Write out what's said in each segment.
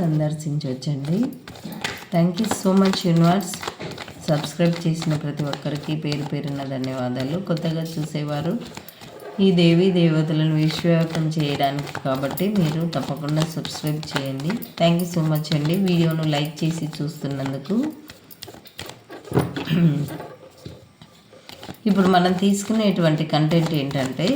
సందర్శించవచ్చండి thank you so much universe subscribe చేసిన ప్రతి ఒక్కరికి పేరు పేరున్న ధన్యవాదాలు. కొత్తగా చూసేవారు ఈ దేవి దేవతలను విశ్వవ్యాప్తం చేయడానికి కాబట్టి మీరు తప్పకుండా సబ్స్క్రైబ్ చేయండి. థ్యాంక్ యూ సో మచ్ అండి. వీడియోను లైక్ చేసి చూస్తున్నందుకు. ఇప్పుడు మనం తీసుకునేటువంటి కంటెంట్ ఏంటంటే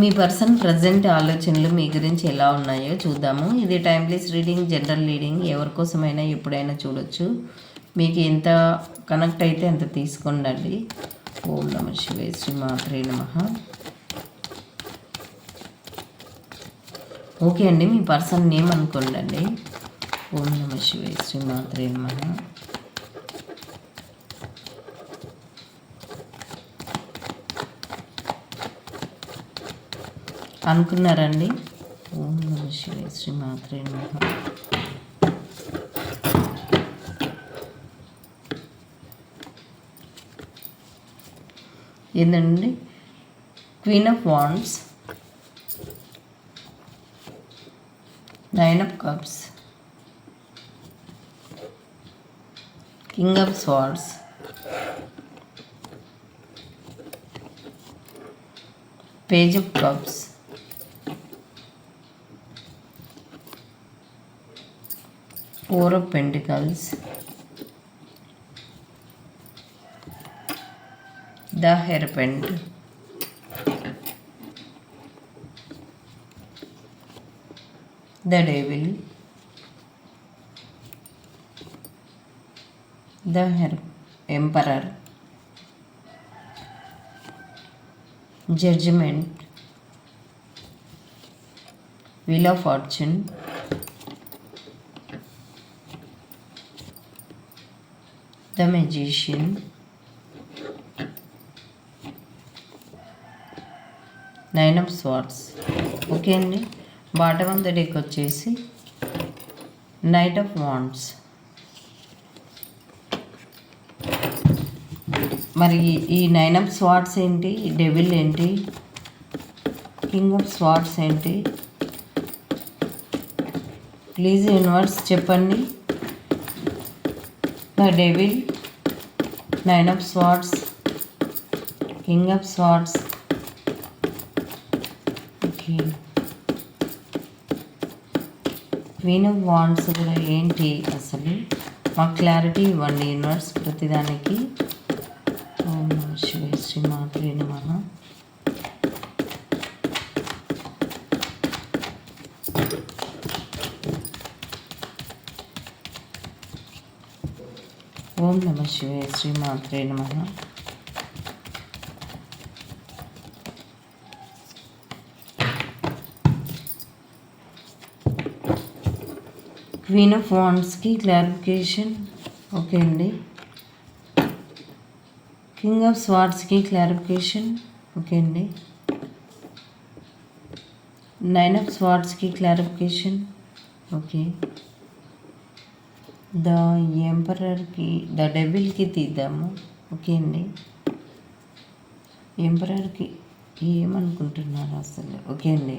మీ పర్సన్ ప్రజెంట్ ఆలోచనలు మీ గురించి ఎలా ఉన్నాయో చూద్దాము. ఇది టైమ్లెస్ రీడింగ్ జనరల్ రీడింగ్ ఎవరి కోసమైనా ఎప్పుడైనా చూడొచ్చు. మీకు ఎంత కనెక్ట్ అయితే అంత తీసుకోండి ఓం నమ శివే శ్రీ మాత్రే నమ. ఓకే అండి మీ పర్సన్ నేమ్ అనుకోండి ఓం నమ శివే శ్రీ మాత్రే నమ. అనుకున్నారండి. ఓం నమ శ్రీ మాత్రే ఏంటండి queen of wands nine of cups king of swords page of cups Four of Pentacles, the Hairpent, the Devil, the Her Emperor, Judgment, Wheel of Fortune, the magician. Nine of swords okay అండి. Bottom of the deck వచ్చేసి knight of wands మరి ఈ nine of swords ఏంటి? Devil ఏంటి? King of swords ఏంటి? Please universe చెప్పండి. The devil nine of swords king of swords okay queen of wands కూడా ఏంటి అసలు? మాకు క్లారిటీ ఇవ్వండి యూనివర్స్ ప్రతిదానికి ఓం నమ శివాయ శ్రీ మాత్రే నమ ఓం నమ శివే శ్రీమాత్రే నమ. క్వీన్ ఆఫ్ వాండ్స్కి క్లారిఫికేషన్ ఓకే అండి. కింగ్ ఆఫ్ స్వార్డ్స్కి క్లారిఫికేషన్ ఓకే అండి. నైన్ ఆఫ్ స్వార్డ్స్కి క్లారిఫికేషన్ ఓకే. ద ఎంపరర్కి ద డెబిల్కి తీద్దాము. ఓకే అండి. ఎంపరర్కి ఏమనుకుంటున్నారు అసలు? ఓకే అండి.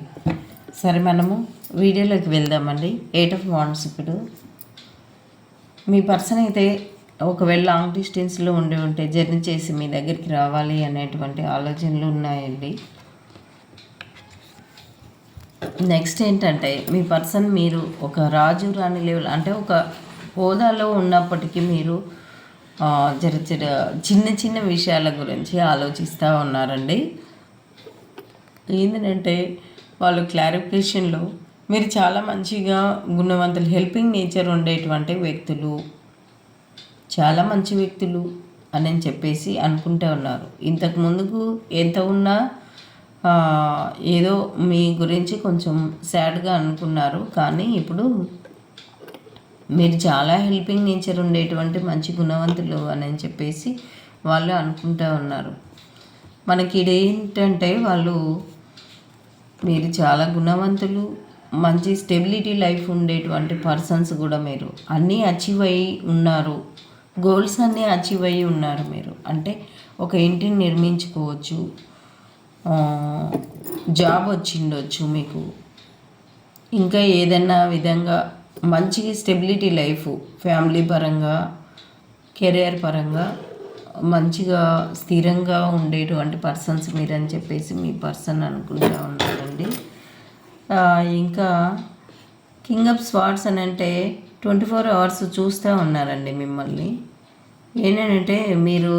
సరే మనము వీడియోలోకి వెళ్దామండి. ఎయిట్ ఆఫ్ వాన్స్ ఇప్పుడు. మీ పర్సన్ అయితే ఒకవేళ లాంగ్ డిస్టెన్స్లో ఉండి ఉంటే జర్నీ చేసి మీ దగ్గరికి రావాలి అనేటువంటి ఆలోచనలు ఉన్నాయండి. నెక్స్ట్ ఏంటంటే మీ పర్సన్ మీరు ఒక రాజు రాణి లెవెల్ అంటే ఒక హోదాలో ఉన్నప్పటికీ మీరు జర జర చిన్న చిన్న విషయాల గురించి ఆలోచిస్తూ ఉన్నారండి. ఏంటంటే వాళ్ళు క్లారిఫికేషన్లో మీరు చాలా మంచిగా గుణవంతులు హెల్పింగ్ నేచర్ ఉండేటువంటి వ్యక్తులు చాలా మంచి వ్యక్తులు అని చెప్పేసి అనుకుంటూ ఉన్నారు. ఇంతకు ముందుకు ఎంత ఉన్నా ఏదో మీ గురించి కొంచెం సాడ్గా అనుకున్నారు. కానీ ఇప్పుడు మీరు చాలా హెల్పింగ్ నేచర్ ఉండేటువంటి మంచి గుణవంతులు అని చెప్పేసి వాళ్ళు అనుకుంటూ ఉన్నారు. మనకి ఇదేంటంటే వాళ్ళు మీరు చాలా గుణవంతులు మంచి స్టెబిలిటీ లైఫ్ ఉండేటువంటి పర్సన్స్ కూడా మీరు. అన్నీ అచీవ్ అయ్యి ఉన్నారు. గోల్స్ అన్నీ అచీవ్ అయ్యి ఉన్నారు మీరు. అంటే ఒక ఇంటిని నిర్మించుకోవచ్చు జాబ్ వచ్చిండొచ్చు మీకు. ఇంకా ఏదైనా విధంగా మంచి స్టెబిలిటీ లైఫ్ ఫ్యామిలీ పరంగా కెరియర్ పరంగా మంచిగా స్థిరంగా ఉండేటువంటి పర్సన్స్ మీరని చెప్పేసి మీ పర్సన్ అనుకుంటా ఉన్నారండి ఇంకా కింగ్ ఆఫ్ స్వార్ట్స్ అని అంటే ట్వంటీ ఫోర్ అవర్స్ చూస్తూ ఉన్నారండి మిమ్మల్ని. ఏంటంటే మీరు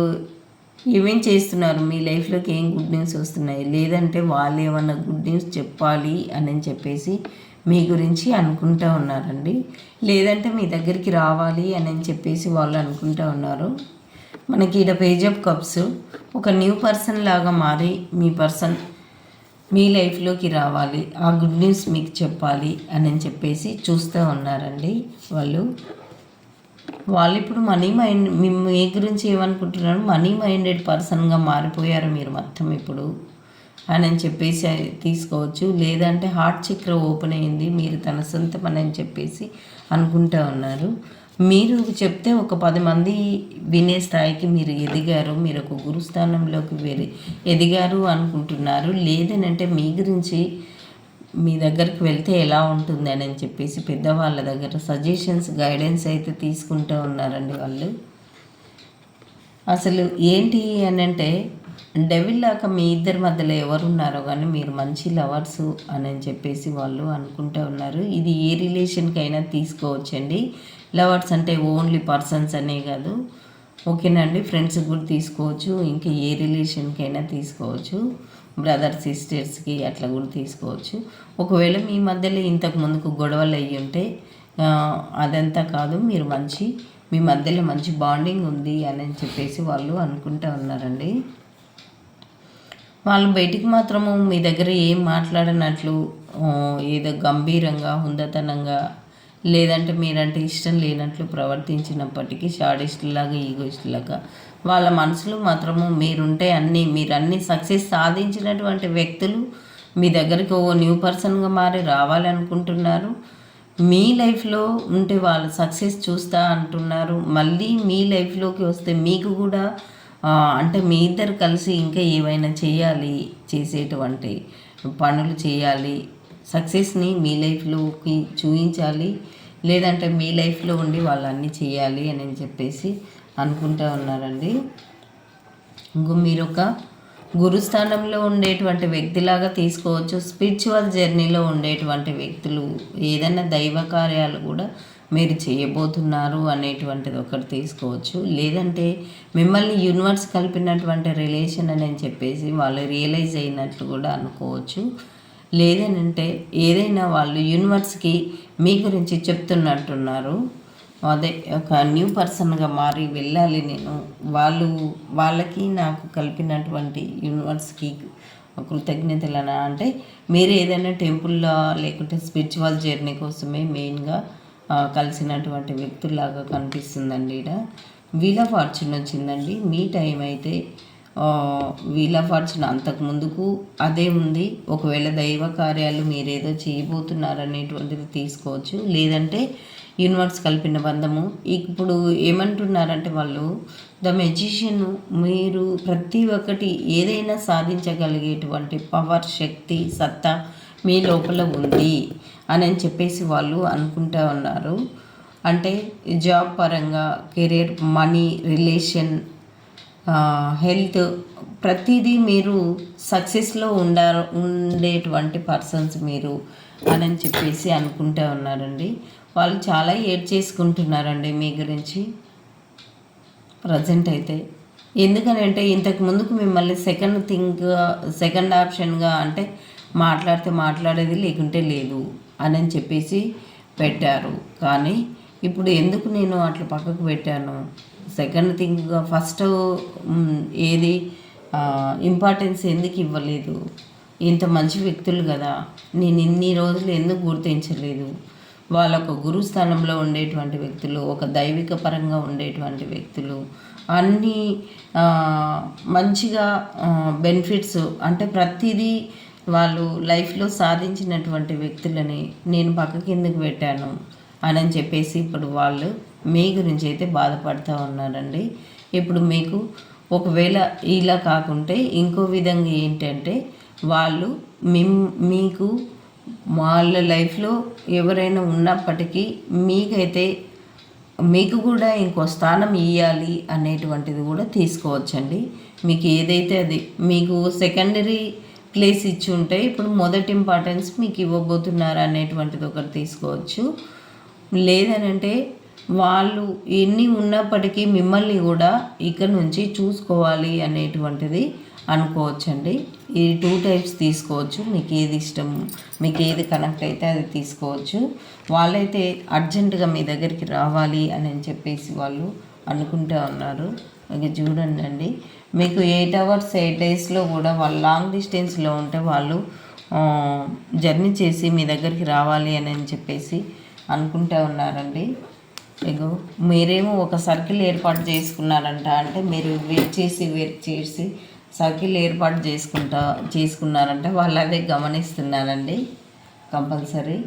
ఏమేం చేస్తున్నారు? మీ లైఫ్లోకి ఏం గుడ్ న్యూస్ వస్తున్నాయి? లేదంటే వాళ్ళు ఏమన్నా గుడ్ న్యూస్ చెప్పాలి అని చెప్పేసి మీ గురించి అనుకుంటూ ఉన్నారండి. లేదంటే మీ దగ్గరికి రావాలి అని చెప్పేసి వాళ్ళు అనుకుంటూ ఉన్నారు. మనకి ఈడ పేజ్ ఆఫ్ కప్స్ ఒక న్యూ పర్సన్ లాగా మారి మీ పర్సన్ మీ లైఫ్లోకి రావాలి. ఆ గుడ్ న్యూస్ మీకు చెప్పాలి అని చెప్పేసి చూస్తూ ఉన్నారండి వాళ్ళు. వాళ్ళు ఇప్పుడు మనీ మైండ్ మీ గురించి ఏమనుకుంటున్నారు? మనీ మైండెడ్ పర్సన్గా మారిపోయారు మీరు మొత్తం ఇప్పుడు. అని చెప్పేసి తీసుకోవచ్చు. లేదంటే హార్ట్ చక్ర ఓపెన్ అయింది మీరు తన సొంతం అని చెప్పేసి అనుకుంటా ఉన్నారు. మీరు చెప్తే ఒక పది మంది వినే స్థాయికి మీరు ఎదిగారు మీరు ఒక గురుస్థానంలోకి వేరే ఎదిగారు అనుకుంటున్నారు. లేదనంటే మీ గురించి మీ దగ్గరికి వెళ్తే ఎలా ఉంటుంది అని చెప్పేసి పెద్దవాళ్ళ దగ్గర సజెషన్స్ గైడెన్స్ అయితే తీసుకుంటూ ఉన్నారండి వాళ్ళు. అసలు ఏంటి అని అంటే డెవిల్ లాగా మీ ఇద్దరి మధ్యలో ఎవరున్నారో కానీ మీరు మంచి లవర్స్ అని చెప్పేసి వాళ్ళు అనుకుంటూ ఉన్నారు. ఇది ఏ రిలేషన్కైనా తీసుకోవచ్చండి. లవర్స్ అంటే ఓన్లీ పర్సన్స్ అనే కాదు. ఓకేనండి ఫ్రెండ్స్ కూడా తీసుకోవచ్చు. ఇంకా ఏ రిలేషన్కైనా తీసుకోవచ్చు. బ్రదర్ సిస్టర్స్కి అట్లా కూడా తీసుకోవచ్చు. ఒకవేళ మీ మధ్యలో ఇంతకు ముందుకు గొడవలు అయ్యి ఉంటే అదంతా కాదు. మీరు మంచి మీ మధ్యలో మంచి బాండింగ్ ఉంది అని చెప్పేసి వాళ్ళు అనుకుంటూ ఉన్నారండి. వాళ్ళు బయటికి మాత్రము మీ దగ్గర ఏం మాట్లాడనట్లు ఏదో గంభీరంగా హుందతనంగా లేదంటే మీరంటే ఇష్టం లేనట్లు ప్రవర్తించినప్పటికీ షాడిస్టులాగా ఈగోయిస్టులాగా వాళ్ళ మనసులో మాత్రము మీరుంటే అన్నీ మీరు అన్ని సక్సెస్ సాధించినటువంటి వ్యక్తులు మీ దగ్గరికి ఓ న్యూ పర్సన్గా మారి రావాలనుకుంటున్నారు. మీ లైఫ్లో ఉంటే వాళ్ళు సక్సెస్ చూస్తా అంటున్నారు. మళ్ళీ మీ లైఫ్లోకి వస్తే మీకు కూడా అంటే మీ ఇద్దరు కలిసి ఇంకా ఏవైనా చేయాలి చేసేటువంటి పనులు చేయాలి సక్సెస్ని మీ లైఫ్లోకి చూపించాలి లేదంటే మీ లైఫ్లో ఉండి వాళ్ళన్నీ చేయాలి అని చెప్పేసి అనుకుంటూ ఉన్నారండి. ఇంకో మీరు ఒక గురుస్థానంలో ఉండేటువంటి వ్యక్తిలాగా తీసుకోవచ్చు. స్పిరిచువల్ జర్నీలో ఉండేటువంటి వ్యక్తులు ఏదైనా దైవ కార్యాలు కూడా మీరు చేయబోతున్నారు అనేటువంటిది ఒకటి తీసుకోవచ్చు. లేదంటే మిమ్మల్ని యూనివర్స్ కలిపినటువంటి రిలేషన్ అని చెప్పేసి వాళ్ళు రియలైజ్ అయినట్టు కూడా అనుకోవచ్చు. లేదనంటే ఏదైనా వాళ్ళు యూనివర్స్కి మీ గురించి చెప్తున్నట్టున్నారు. అదే ఒక న్యూ పర్సన్గా మారి వెళ్ళాలి నేను. వాళ్ళు వాళ్ళకి నాకు కలిపినటువంటి యూనివర్స్కి కృతజ్ఞతలనా? అంటే మీరు ఏదైనా టెంపుల్లో లేకుంటే స్పిరిచువల్ జర్నీ కోసమే మెయిన్గా కలిసినటువంటి వ్యక్తుల్లాగా కనిపిస్తుందండి ఇక్కడ వీల్ ఆఫ్ ఫార్చ్యూన్ వచ్చిందండి. మీ టైం అయితే ఆ, వీల్ ఆఫ్ ఫార్చ్యూన్ అంతకు ముందుకు అదే ఉంది. ఒకవేళ దైవ కార్యాలు మీరేదో చేయబోతున్నారనేటువంటిది తీసుకోవచ్చు. లేదంటే యూనివర్స్ కలిపిన బంధము. ఇప్పుడు ఏమంటున్నారంటే వాళ్ళు ద మెజిషియన్ మీరు ప్రతి ఒక్కటి ఏదైనా సాధించగలిగేటువంటి పవర్ శక్తి సత్తా మీ లోపల ఉంది. అని అని చెప్పేసి వాళ్ళు అనుకుంటూ ఉన్నారు. అంటే జాబ్ పరంగా కెరీర్ మనీ రిలేషన్ హెల్త్ ప్రతిదీ మీరు సక్సెస్లో ఉండారు ఉండేటువంటి పర్సన్స్ మీరు అని అని చెప్పేసి అనుకుంటూ ఉన్నారండి. వాళ్ళు చాలా ఏడ్ చేసుకుంటున్నారండి మీ గురించి ప్రజెంట్ అయితే. ఎందుకనంటే ఇంతకు ముందుకు మిమ్మల్ని సెకండ్ థింగ్ సెకండ్ ఆప్షన్గా అంటే మాట్లాడితే మాట్లాడేది లేకుంటే లేదు. అని చెప్పేసి పెట్టారు. కానీ ఇప్పుడు ఎందుకు నేను అట్లా పక్కకు పెట్టాను? సెకండ్ థింగ్గా ఫస్ట్ ఏది? ఇంపార్టెన్స్ ఎందుకు ఇవ్వలేదు? ఇంత మంచి వ్యక్తులు కదా. నేను ఇన్ని రోజులు ఎందుకు గుర్తించలేదు? వాళ్ళ ఒక గురుస్థానంలో ఉండేటువంటి వ్యక్తులు ఒక దైవిక పరంగా ఉండేటువంటి వ్యక్తులు అన్నీ మంచిగా బెనిఫిట్స్ అంటే ప్రతిదీ వాళ్ళు లైఫ్లో సాధించినటువంటి వ్యక్తులని నేను పక్క కిందకు పెట్టాను అని చెప్పేసి ఇప్పుడు వాళ్ళు మీ గురించి అయితే బాధపడుతూ ఉన్నారండి. ఇప్పుడు మీకు ఒకవేళ ఇలా కాకుంటే ఇంకో విధంగా ఏంటంటే వాళ్ళు మిమ్ మీకు వాళ్ళ లైఫ్లో ఎవరైనా ఉన్నప్పటికీ మీకైతే మీకు కూడా ఇంకో స్థానం ఇవ్వాలి అనేటువంటిది కూడా తీసుకోవచ్చండి. మీకు ఏదైతే అది మీకు సెకండరీ ప్లేస్ ఇచ్చి ఉంటాయి ఇప్పుడు మొదటి ఇంపార్టెన్స్ మీకు ఇవ్వబోతున్నారు అనేటువంటిది ఒకటి తీసుకోవచ్చు. లేదనంటే వాళ్ళు ఎన్ని ఉన్నప్పటికీ మిమ్మల్ని కూడా ఇక నుంచి చూసుకోవాలి అనేటువంటిది అనుకోవచ్చండి. ఈ టూ టైప్స్ తీసుకోవచ్చు. మీకు ఏది ఇష్టం మీకు ఏది కనెక్ట్ అయితే అది తీసుకోవచ్చు. వాళ్ళైతే అర్జెంటుగా మీ దగ్గరికి రావాలి అని చెప్పేసి వాళ్ళు అనుకుంటూ ఉన్నారు. ఇక చూడండి అండి. మీకు ఎయిట్ అవర్స్ ఎయిట్ డేస్లో కూడా వాళ్ళు లాంగ్ డిస్టెన్స్లో ఉంటే వాళ్ళు జర్నీ చేసి మీ దగ్గరికి రావాలి అని అని చెప్పేసి అనుకుంటూ ఉన్నారండి. ఇగో మీరేమో ఒక సర్కిల్ ఏర్పాటు చేసుకున్నారంట. అంటే మీరు వెయిట్ చేసి వెయిట్ చేసి సర్కిల్ ఏర్పాటు చేసుకుంటా చేసుకున్నారంటే వాళ్ళు అదే గమనిస్తున్నారండి. కంపల్సరీ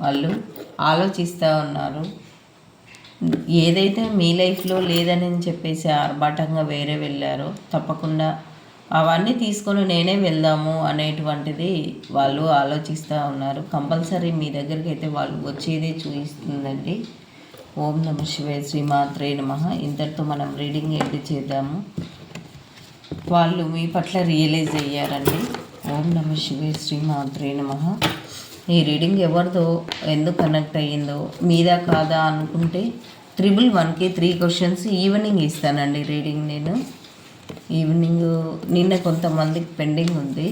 వాళ్ళు ఆలోచిస్తూ ఉన్నారు. ఏదైతే మీ లైఫ్లో లేదని చెప్పేసి ఆర్భాటంగా వేరే వెళ్ళారో తప్పకుండా అవన్నీ తీసుకొని నేనే వెళ్దాము అనేటువంటిది వాళ్ళు ఆలోచిస్తూ ఉన్నారు. కంపల్సరీ మీ దగ్గరికి అయితే వాళ్ళు వచ్చేదే చూపిస్తుందండి. ఓం నమ శివాయ శ్రీమాత్రే నమ. ఇంతటితో మనం రీడింగ్ ఎండ్ చేద్దాము. వాళ్ళు మీ పట్ల రియలైజ్ అయ్యారండి. ఓం నమ శివే శ్రీ మాత్రే నమ. ఈ రీడింగ్ ఎవరిదో ఎందుకు కనెక్ట్ అయ్యిందో మీదా కాదా అనుకుంటే త్రిబుల్ వన్కి త్రీ క్వశ్చన్స్ ఈవినింగ్ ఇస్తానండి రీడింగ్ నేను. ఈవినింగ్ నిన్న కొంతమందికి పెండింగ్ ఉంది.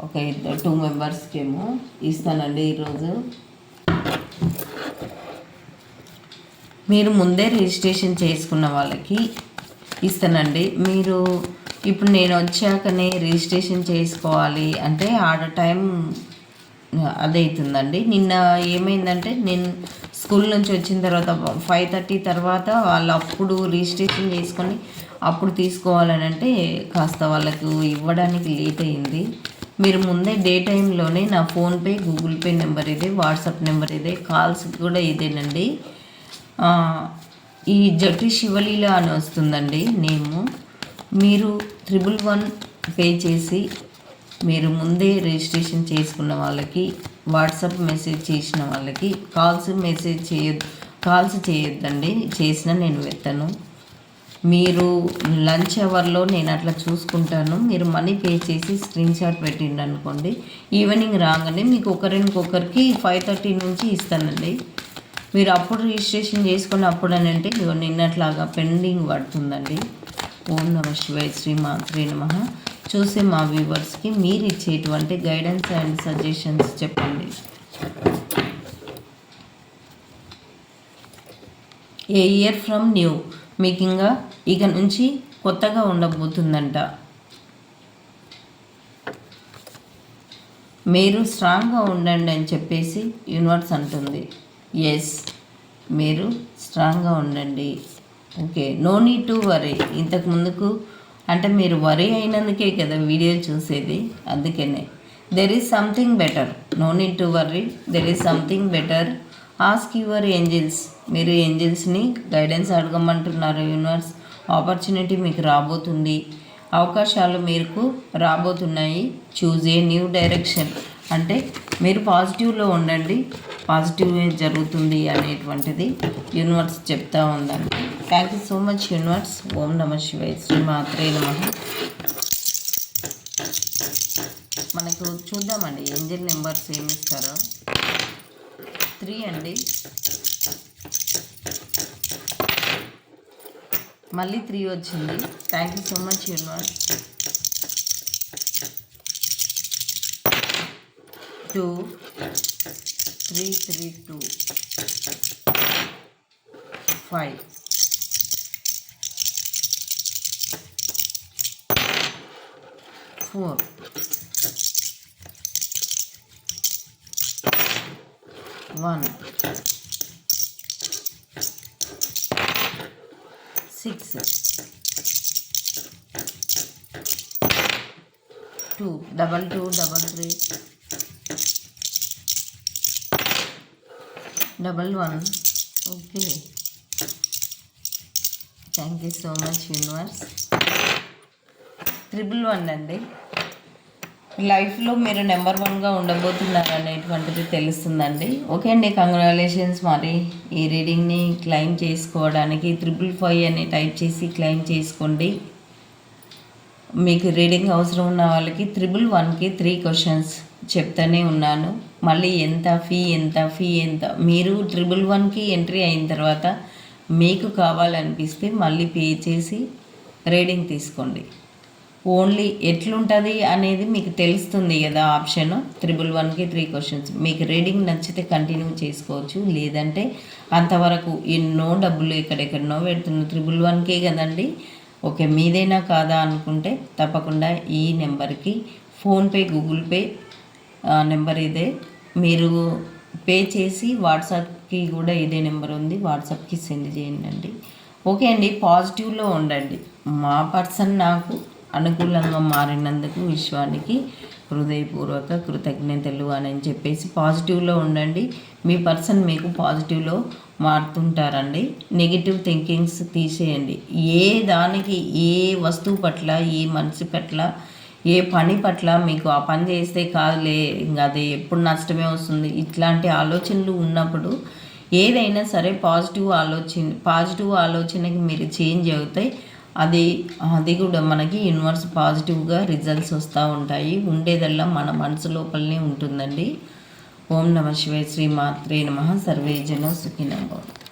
ఒక ఇద్దరు టూ మెంబర్స్కి ఏమో ఇస్తానండి ఈరోజు. మీరు ముందే రిజిస్ట్రేషన్ చేసుకున్న వాళ్ళకి ఇస్తానండి. మీరు ఇప్పుడు నేను వచ్చాకనే రిజిస్ట్రేషన్ చేసుకోవాలి అంటే ఆడ టైం అదవుతుందండి నిన్న ఏమైందంటే నేను స్కూల్ నుంచి వచ్చిన తర్వాత ఫైవ్ థర్టీ తర్వాత వాళ్ళు అప్పుడు రిజిస్ట్రేషన్ చేసుకొని అప్పుడు తీసుకోవాలని అంటే కాస్త వాళ్ళకు ఇవ్వడానికి లేట్ అయింది. మీరు ముందే డే టైంలోనే నా ఫోన్పే గూగుల్ పే నెంబర్ ఇదే వాట్సాప్ నెంబర్ ఇదే కాల్స్ కూడా ఇదేనండి. ఈ జటి శివలీల అని వస్తుందండి నేము. మీరు త్రిబుల్ వన్ పే చేసి మీరు ముందే రిజిస్ట్రేషన్ చేసుకున్న వాళ్ళకి వాట్సాప్ మెసేజ్ చేసిన వాళ్ళకి కాల్స్ మెసేజ్ చేయొద్దు కాల్స్ చేయొద్దండి. చేసినా నేను వెత్తను. మీరు లంచ్ అవర్లో నేను అట్లా చూసుకుంటాను. మీరు మనీ పే చేసి స్క్రీన్ షాట్ పెట్టిండి అనుకోండి ఈవినింగ్ రాగానే మీకు ఒకరికొకరికి ఫైవ్ థర్టీ నుంచి ఇస్తానండి. మీరు అప్పుడు రిజిస్ట్రేషన్ చేసుకుని అప్పుడు అని అంటే ఇదిగో నిన్నట్లాగా పెండింగ్ పడుతుందండి ఓం నమ శివాయ శ్రీ మాత్రే నమ. చూసే మా వ్యూవర్స్కి మీరు ఇచ్చేటువంటి గైడెన్స్ అండ్ సజెషన్స్ చెప్పండి. ఏ ఇయర్ ఫ్రమ్ న్యూ మీకు ఇంకా ఇక నుంచి కొత్తగా ఉండబోతుందంట. మీరు స్ట్రాంగ్గా ఉండండి అని చెప్పేసి యూనివర్స్ అంటుంది. ఎస్ మీరు స్ట్రాంగ్గా ఉండండి. Okay no need to worry ఇంతకు ముందుకు అంటే మీరు వరీ అయినందుకే కదా వీడియో చూసేది. అందుకనే. There is something better no need to worry there is something better ask your angels మీరు ఏంజిల్స్ని గైడెన్స్ అడగమంటున్నారు. యూనివర్స్ ఆపర్చునిటీ మీకు రాబోతుంది. అవకాశాలు మీకు రాబోతున్నాయి. చూజ్ ఏ న్యూ డైరెక్షన్ అంటే మీరు పాజిటివ్లో ఉండండి. పాజిటివ్ జరుగుతుంది అనేటువంటిది యూనివర్స్ చెప్తా ఉందండి. Thank you so much universe ఓం నమ శివాయ శ్రీ మాత్రే నమ. మనకు చూద్దామండి ఏంజల్ నెంబర్స్ ఏమి ఇస్తారో. త్రీ అండి. మళ్ళీ త్రీ వచ్చింది. Thank you so much universe two, three, three, two, five. Four, one, six, two, double two, double three. Double one okay thank you so much universe triple one అండి. లైఫ్లో మీరు number వన్గా ఉండబోతున్నారు అనేటువంటిది తెలుస్తుందండి. Okay అండి congratulations మరి. ఈ రీడింగ్ని క్లెయిమ్ చేసుకోవడానికి త్రిపుల్ ఫైవ్ అని టైప్ చేసి క్లెయిమ్ చేసుకోండి. మీకు రీడింగ్ అవసరం ఉన్న వాళ్ళకి త్రిబుల్ వన్కి త్రీ క్వశ్చన్స్ చెప్తానే ఉన్నాను. మళ్ళీ ఎంత ఫీ ఎంత ఫీ ఎంత మీరు ట్రిపుల్ వన్కి ఎంట్రీ అయిన తర్వాత మీకు కావాలనిపిస్తే మళ్ళీ పే చేసి రీడింగ్ తీసుకోండి. ఓన్లీ ఎట్లుంటుంది అనేది మీకు తెలుస్తుంది కదా ఆప్షన్ త్రిబుల్ వన్కి త్రీ క్వశ్చన్స్ మీకు రీడింగ్ నచ్చితే కంటిన్యూ చేసుకోవచ్చు. లేదంటే అంతవరకు ఎన్నో డబ్బులు ఎక్కడెక్కడనో పెడుతున్న త్రిబుల్ వన్కే కదండి. ఓకే మీదైనా కాదా అనుకుంటే తప్పకుండా ఈ నెంబర్కి ఫోన్పే గూగుల్ పే నెంబర్ ఇదే. మీరు పే చేసి వాట్సాప్కి కూడా ఇదే నెంబర్ ఉంది. వాట్సాప్కి సెండ్ చేయండి ఓకే అండి పాజిటివ్లో ఉండండి. మా పర్సన్ నాకు అనుకూలంగా మారినందుకు విశ్వానికి హృదయపూర్వక కృతజ్ఞతలు అని చెప్పేసి పాజిటివ్లో ఉండండి. మీ పర్సన్ మీకు పాజిటివ్లో మారుతుంటారండి. నెగిటివ్ థింకింగ్స్ తీసేయండి. ఏ దానికి ఏ వస్తువు పట్ల ఏ మనిషి పట్ల ఏ పని పట్ల మీకు ఆ పని చేస్తే కాదులే ఇంకా అది ఎప్పుడు నష్టమే వస్తుంది. ఇట్లాంటి ఆలోచనలు ఉన్నప్పుడు ఏదైనా సరే పాజిటివ్ ఆలోచన పాజిటివ్ ఆలోచనకి మీరు చేంజ్ అవుతాయి. అది అది కూడా మనకి యూనివర్స్ పాజిటివ్గా రిజల్ట్స్ వస్తూ ఉంటాయి. ఉండేదల్లా మన మనసు లోపలనే ఉంటుందండి. ఓం నమ శివాయ శ్రీ మాత్రే నమ. సర్వే జన సుఖినభవం